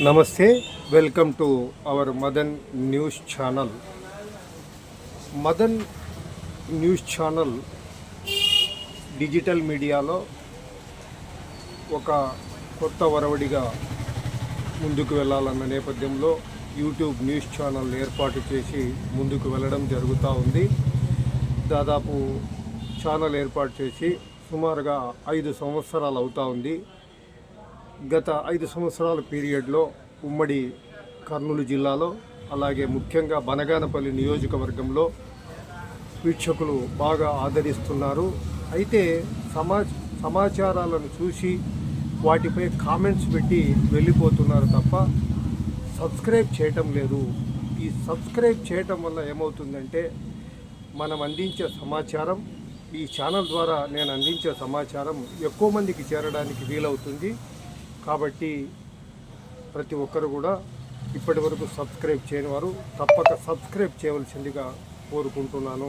నమస్తే welcome to our Madan news channel. Madan news channel digital మీడియాలో ఒక కొత్త వరవడిగా ముందుకు వెళ్ళాలన్న నేపథ్యంలో యూట్యూబ్ న్యూస్ ఛానల్ ఏర్పాటు చేసి ముందుకు వెళ్ళడం జరుగుతూ ఉంది. దాదాపు ఛానల్ ఏర్పాటు చేసి సుమారుగా ఐదు సంవత్సరాలు అవుతూ ఉంది. గత ఐదు సంవత్సరాల పీరియడ్లో ఉమ్మడి కర్నూలు జిల్లాలో అలాగే ముఖ్యంగా బనగానపల్లి నియోజకవర్గంలో వీక్షకులు బాగా ఆదరిస్తున్నారు. అయితే సమా సమాచారాలను చూసి వాటిపై కామెంట్స్ పెట్టి వెళ్ళిపోతున్నారు తప్ప సబ్స్క్రైబ్ చేయటం లేదు. ఈ సబ్స్క్రైబ్ చేయటం వల్ల ఏమవుతుందంటే మనం అందించే సమాచారం ఈ ఛానల్ ద్వారా నేను అందించే సమాచారం ఎక్కువ మందికి చేరడానికి వీలవుతుంది. కాబట్టి ప్రతి ఒక్కరు కూడా ఇప్పటి వరకు సబ్స్క్రైబ్ చేయని వారు తప్పక సబ్స్క్రైబ్ చేయవలసిందిగా కోరుకుంటున్నాను.